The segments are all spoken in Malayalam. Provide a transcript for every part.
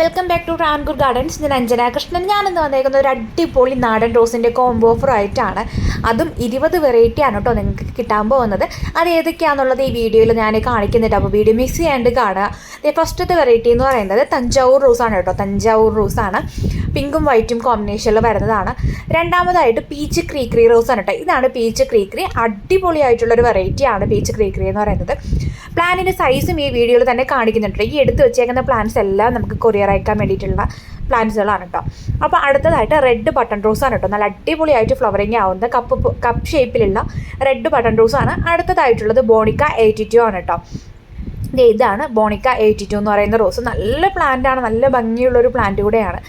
വെൽക്കം ബാക്ക് ടു റാൻകൂർ ഗാർഡൻസ് ഞാൻ അഞ്ജന കൃഷ്ണൻ. ഞാനിന്ന് വന്നേക്കുന്ന ഒരു അടിപൊളി നാടൻ റോസിന്റെ കോംബോ ഓഫർ ആയിട്ടാണ് അതും ഇരുപത് വെറൈറ്റി ആണ് കേട്ടോ നിങ്ങൾക്ക് കിട്ടാൻ പോകുന്നത്. അത് ഏതൊക്കെയാണെന്നുള്ളത് ഈ വീഡിയോയിൽ ഞാൻ കാണിക്കുന്നുണ്ട്. അപ്പോൾ വീഡിയോ മിസ് ചെയ്യാണ്ട് കാണുക. ഫസ്റ്റത്തെ വെറൈറ്റി എന്ന് പറയുന്നത് തഞ്ചാവൂർ റോസാണ് കേട്ടോ. തഞ്ചാവൂർ റോസാണ് പിങ്കും വൈറ്റും കോമ്പിനേഷനിൽ വരുന്നതാണ്. രണ്ടാമതായിട്ട് പീച്ച് ക്രീക്രി റോസാണ് കേട്ടോ. ഇതാണ് പീച്ച് ക്രീക്രി അടിപൊളിയായിട്ടുള്ളൊരു വെറൈറ്റിയാണ് പീച്ച് ക്രീക്രി എന്ന് പറയുന്നത്. പ്ലാനിന്റെ സൈസും ഈ വീഡിയോയിൽ തന്നെ കാണിക്കുന്നുണ്ട്. ഈ എടുത്ത് വെച്ചേക്കുന്ന പ്ലാൻസ് എല്ലാം നമുക്ക് കൊറിയർ അയക്കാൻ വേണ്ടിയിട്ടുള്ള പ്ലാന്റ്സുകളാണ് കേട്ടോ. അപ്പോൾ അടുത്തതായിട്ട് റെഡ് ബട്ടൺ റോസ് ആണ് കേട്ടോ. നല്ല അടിപൊളിയായിട്ട് ഫ്ലവറിങ് ആവുന്നത് കപ്പ് കപ്പ് ഷേപ്പിലുള്ള റെഡ് ബട്ടൺ റോസ് ആണ് അടുത്തതായിട്ടുള്ളത് ബോണിക്ക എയ്റ്റി ടു ആണ് കേട്ടോ. ഇതാണ് ബോണിക്ക എയ്റ്റി ടു എന്ന് പറയുന്ന റോസ്. നല്ല പ്ലാന്റ് ആണ് നല്ല ഭംഗിയുള്ളൊരു പ്ലാന്റ് കൂടെയാണ്.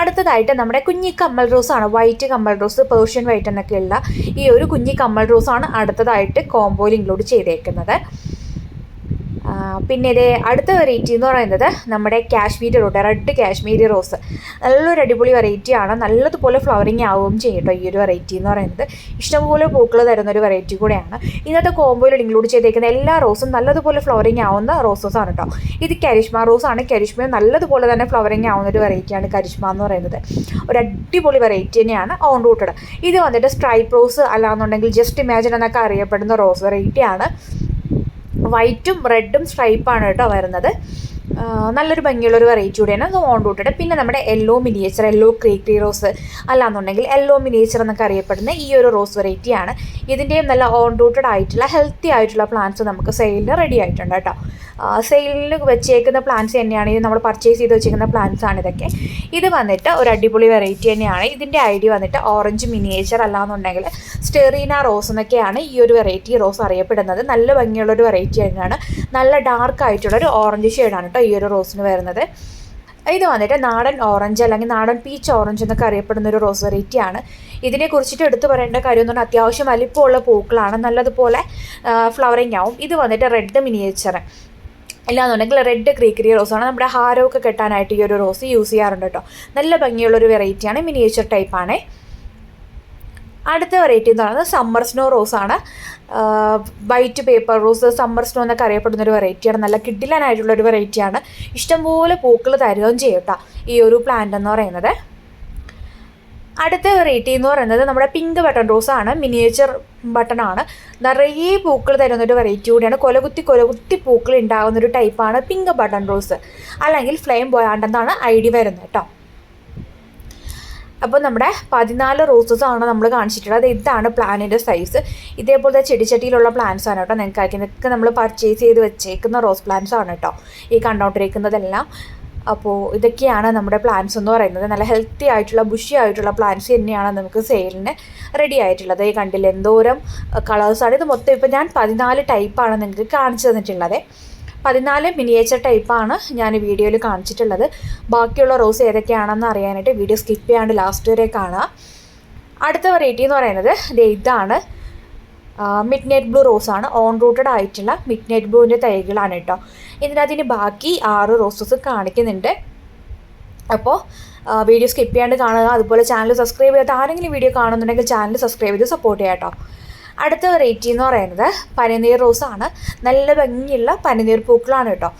അടുത്തതായിട്ട് നമ്മുടെ കുഞ്ഞി കമ്മൽ ആണ്. വൈറ്റ് കമ്മൽ റോസ് പേർഷ്യൻ വൈറ്റ് എന്നൊക്കെയുള്ള ഈ ഒരു കുഞ്ഞി കമ്മൽ റോസാണ് അടുത്തതായിട്ട് കോംബോയിൽ ഇൻക്ലൂഡ് ചെയ്തേക്കുന്നത്. പിന്നെ ഇത് അടുത്ത വെറൈറ്റി എന്ന് പറയുന്നത് നമ്മുടെ Kashmiri road red Kashmiri rose. നല്ലൊരു അടിപൊളി വെറൈറ്റിയാണ് നല്ലതുപോലെ ഫ്ലവറിങ് ആവുകയും ചെയ്യും കേട്ടോ ഈ ഒരു വെറൈറ്റി എന്ന് പറയുന്നത്. ഇഷ്ടംപോലെ പൂക്കൾ തരുന്ന ഒരു വെറൈറ്റി കൂടെയാണ്. ഇന്നത്തെ കോമ്പോയിൽ ഇൻക്ലൂഡ് ചെയ്തേക്കുന്ന എല്ലാ റോസും നല്ലതുപോലെ ഫ്ലവറിങ് ആവുന്ന റോസസ് ആണ് കേട്ടോ. ഇത് കരിഷ്മ റോസ് ആണ്. കരിഷ്മ നല്ലതുപോലെ തന്നെ ഫ്ലവറിങ് ആവുന്ന ഒരു വെറൈറ്റിയാണ് കരിഷ്മ എന്ന് പറയുന്നത്. ഒരു അടിപൊളി വെറൈറ്റി തന്നെയാണ് ഓൺ റൂട്ടഡ് ഇത് വന്നിട്ട് സ്ട്രൈപ്പ് റോസ് അല്ലാന്നുണ്ടെങ്കിൽ ജസ്റ്റ് ഇമാജിൻ എന്നൊക്കെ അറിയപ്പെടുന്ന റോസ് വെറൈറ്റിയാണ് വൈറ്റും റെഡും സ്ട്രൈപ്പാണ് കേട്ടോ വരുന്നത്. നല്ലൊരു ഭംഗിയുള്ളൊരു വെറൈറ്റി കൂടിയാണ്. അത് ഓൺ റൂട്ടഡ് പിന്നെ നമ്മുടെ yellow miniature yellow cri cri rose അല്ലാന്നുണ്ടെങ്കിൽ യെല്ലോ മിനിയേച്ചർ എന്നൊക്കെ അറിയപ്പെടുന്ന ഈ ഒരു റോസ് വെറൈറ്റിയാണ് ഇതിന്റെയും നല്ല ഓൺ റൂട്ടഡ് ആയിട്ടുള്ള ഹെൽത്തി ആയിട്ടുള്ള പ്ലാന്റ്സ് നമുക്ക് സെയിലിന് റെഡി ആയിട്ടുണ്ട് കേട്ടോ. സെയിലിന് വെച്ചേക്കുന്ന പ്ലാന്റ്സ് തന്നെയാണ് ഇത് നമ്മൾ പർച്ചേസ് ചെയ്ത് വെച്ചേക്കുന്ന പ്ലാന്റ്സ് ആണ് ഇതൊക്കെ. ഇത് വന്നിട്ട് ഒരു അടിപൊളി വെറൈറ്റി തന്നെയാണ്. ഇതിന്റെ ഐഡി വന്നിട്ട് ഓറഞ്ച് മിനിയേച്ചർ അല്ലാന്നുണ്ടെങ്കിൽ സ്റ്റെറീന റോസ് എന്നൊക്കെയാണ് ഈ ഒരു വെറൈറ്റി റോസ് അറിയപ്പെടുന്നത്. നല്ല ഭംഗിയുള്ളൊരു വെറൈറ്റി തന്നെയാണ്. നല്ല ഡാർക്ക് ആയിട്ടുള്ള ഒരു ഓറഞ്ച് ഷെയ്ഡാണ് കേട്ടോ ഈ ഒരു റോസിന് വരുന്നത്. ഇത് വന്നിട്ട് നാടൻ ഓറഞ്ച് അല്ലെങ്കിൽ നാടൻ പീച്ച് ഓറഞ്ച് എന്നൊക്കെ അറിയപ്പെടുന്ന ഒരു റോസ് വെറൈറ്റിയാണ് ഇതിനെ കുറിച്ചിട്ട് എടുത്തു പറയേണ്ട കാര്യം എന്ന് പറഞ്ഞാൽ അത്യാവശ്യം വലിപ്പമുള്ള പൂക്കളാണ്. നല്ലതുപോലെ ഫ്ലവറിങ് ആവും. ഇത് വന്നിട്ട് റെഡ് മിനിയേച്ചർ ഇല്ലാന്നുണ്ടെങ്കിൽ റെഡ് ക്രീക്കരി റോസാണ് നമ്മുടെ ഹാരമൊക്കെ കെട്ടാനായിട്ട് ഈ ഒരു റോസ് യൂസ് ചെയ്യാറുണ്ട് കേട്ടോ. നല്ല ഭംഗിയുള്ളൊരു വെറൈറ്റിയാണ് മിനിയേച്ചർ ടൈപ്പാണ് അടുത്ത വെറൈറ്റി എന്ന് പറയുന്നത് സമ്മർ സ്നോ റോസ് ആണ് white paper rose summer snow എന്നൊക്കെ അറിയപ്പെടുന്ന ഒരു വെറൈറ്റിയാണ് നല്ല കിഡിലനായിട്ടുള്ള ഒരു വെറൈറ്റിയാണ് ഇഷ്ടംപോലെ പൂക്കൾ തരുകയും ചെയ്യും ഈ ഒരു പ്ലാന്റ് എന്ന് പറയുന്നത്. അടുത്ത വെറൈറ്റി എന്ന് പറയുന്നത് നമ്മുടെ പിങ്ക് ബട്ടൺ റോസ് ആണ്. മിനിയേച്ചർ ബട്ടൺ ആണ്. നിറയെ പൂക്കൾ തരുന്ന ഒരു വെറൈറ്റി കൂടിയാണ്. കൊലകുത്തി കൊലകുത്തി പൂക്കൾ ഉണ്ടാകുന്ന ഒരു ടൈപ്പാണ് പിങ്ക് ബട്ടൺ റോസ് അല്ലെങ്കിൽ ഫ്ലെയിം ബോയാണ്ടെന്നാണ് ഡി വരുന്നത് കേട്ടോ. അപ്പോൾ നമ്മുടെ പതിനാല് റോസസ് ആണ് നമ്മൾ കാണിച്ചിട്ടുള്ളത്. ഇതാണ് പ്ലാനിന്റെ സൈസ് ഇതേപോലത്തെ ചെടിച്ചട്ടിയിലുള്ള പ്ലാന്റ്സ് ആണ് കേട്ടോ നിങ്ങൾക്ക് ഇതൊക്കെ നമ്മൾ പർച്ചേസ് ചെയ്ത് വെച്ചേക്കുന്ന റോസ് പ്ലാന്റ്സ് ആണ് കേട്ടോ. ഈ കണ്ടോണ്ടിരിക്കുന്നതെല്ലാം. അപ്പോൾ ഇതൊക്കെയാണ് നമ്മുടെ പ്ലാന്റ്സ് എന്ന് പറയുന്നത്. നല്ല ഹെൽത്തി ആയിട്ടുള്ള ബുഷി ആയിട്ടുള്ള പ്ലാന്റ്സ് തന്നെയാണ് നമുക്ക് സെയിലിന് റെഡി ആയിട്ടുള്ളത്. ഈ കണ്ടില്ല എന്തോരം കളേഴ്സാണ് ഇത് മൊത്തം ഇപ്പോൾ ഞാൻ പതിനാല് ടൈപ്പാണ് നിങ്ങൾക്ക് കാണിച്ചു തന്നിട്ടുള്ളത്. പതിനാല് മിനിയേച്ചർ ടൈപ്പാണ് ഞാൻ വീഡിയോയിൽ കാണിച്ചിട്ടുള്ളത്. ബാക്കിയുള്ള റോസ് ഏതൊക്കെയാണെന്ന് അറിയാനായിട്ട് വീഡിയോ സ്കിപ്പ് ചെയ്യാണ്ട് ലാസ്റ്റ് വരെ കാണുക അടുത്ത വെറൈറ്റി എന്ന് പറയുന്നത് ഇതാണ്. മിഡ് നൈറ്റ് ബ്ലൂ റോസാണ് ഓൺ റൂട്ടഡ് ആയിട്ടുള്ള മിഡ് നൈറ്റ് ബ്ലൂവിന്റെ തൈകളാണ് കേട്ടോ. ഇതിനകത്തിന് ബാക്കി ആറ് റോസസ് കാണിക്കുന്നുണ്ട്. അപ്പോൾ വീഡിയോ സ്കിപ്പ് ചെയ്യാണ്ട് കാണുക. അതുപോലെ ചാനൽ സബ്സ്ക്രൈബ് ചെയ്യാത്ത ആരെങ്കിലും വീഡിയോ കാണുന്നുണ്ടെങ്കിൽ ചാനൽ സബ്സ്ക്രൈബ് ചെയ്ത് സപ്പോർട്ട് ചെയ്യാം കേട്ടോ. അടുത്ത വെറൈറ്റി എന്ന് പറയുന്നത് പനിനീർ ആണ്. നല്ല ഭംഗിയുള്ള പനിനീർ പൂക്കളാണ് കേട്ടോ.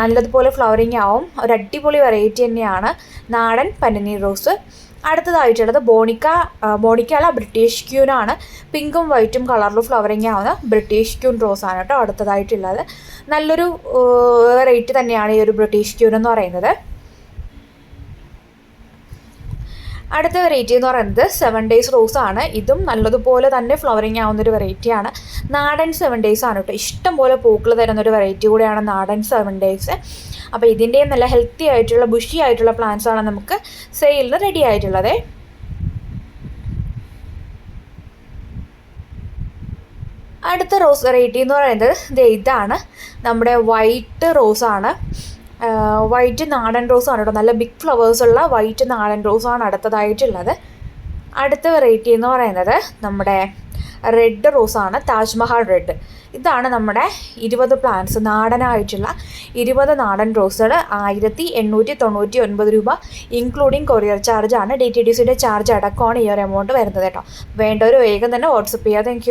നല്ലതുപോലെ ഫ്ലവറിങ് ആവും. ഒരു അടിപൊളി വെറൈറ്റി തന്നെയാണ് നാടൻ പനിനീർ റോസ്. അടുത്തതായിട്ടുള്ളത് ബോണിക്ക ബോണിക്ക അല്ല ബ്രിട്ടീഷ് ക്യൂനാണ് പിങ്കും വൈറ്റും കളറിൽ ഫ്ലവറിങ് ആവുന്ന ബ്രിട്ടീഷ് ക്യൂൻ ആണ് കേട്ടോ അടുത്തതായിട്ടുള്ളത്. നല്ലൊരു വെറൈറ്റി തന്നെയാണ് ഈ ഒരു ബ്രിട്ടീഷ് ക്യൂൻ എന്ന് പറയുന്നത്. അടുത്ത വെറൈറ്റി എന്ന് പറയുന്നത് സെവൻ ഡേയ്സ് റോസ് ആണ്. ഇതും നല്ലതുപോലെ തന്നെ ഫ്ലവറിങ് ആവുന്ന ഒരു വെറൈറ്റിയാണ് നാടൻ സെവൻ ഡേയ്സ് ആണ് കേട്ടോ. ഇഷ്ടം പോലെ പൂക്കൾ തരുന്ന ഒരു വെറൈറ്റി കൂടെയാണ് നാടൻ സെവൻ ഡേയ്സ് അപ്പോൾ ഇതിന്റെയും നല്ല ഹെൽത്തി ആയിട്ടുള്ള ബുഷി ആയിട്ടുള്ള പ്ലാന്റ്സ് ആണ് നമുക്ക് സെയിലിന് റെഡി ആയിട്ടുള്ളത്. അടുത്ത റോസ് വെറൈറ്റി എന്ന് പറയുന്നത് ഇതാണ്. നമ്മുടെ വൈറ്റ് റോസാണ് വൈറ്റ് നാടൻ റോസാണ് കേട്ടോ. നല്ല ബിഗ് ഫ്ലവേഴ്സ് ഉള്ള വൈറ്റ് നാടൻ റോസാണ് അടുത്തതായിട്ടുള്ളത്. അടുത്ത വെറൈറ്റി എന്ന് പറയുന്നത് നമ്മുടെ റെഡ് റോസാണ് താജ്മഹൽ റെഡ് ഇതാണ് നമ്മുടെ ഇരുപത് പ്ലാന്റ്സ് നാടനായിട്ടുള്ള ഇരുപത് നാടൻ റോസുകൾ ആയിരത്തി എണ്ണൂറ്റി തൊണ്ണൂറ്റി ഒൻപത് രൂപ ഇൻക്ലൂഡിങ് കൊറിയർ ചാർജാണ് ഡി ടി ഡി സിയുടെ ചാർജ് അടക്കമാണ് ഈ ഒരു എമൗണ്ട് വരുന്നത് കേട്ടോ. വേണ്ടവർ വേഗം തന്നെ വാട്സപ്പ് ചെയ്യുക താങ്ക്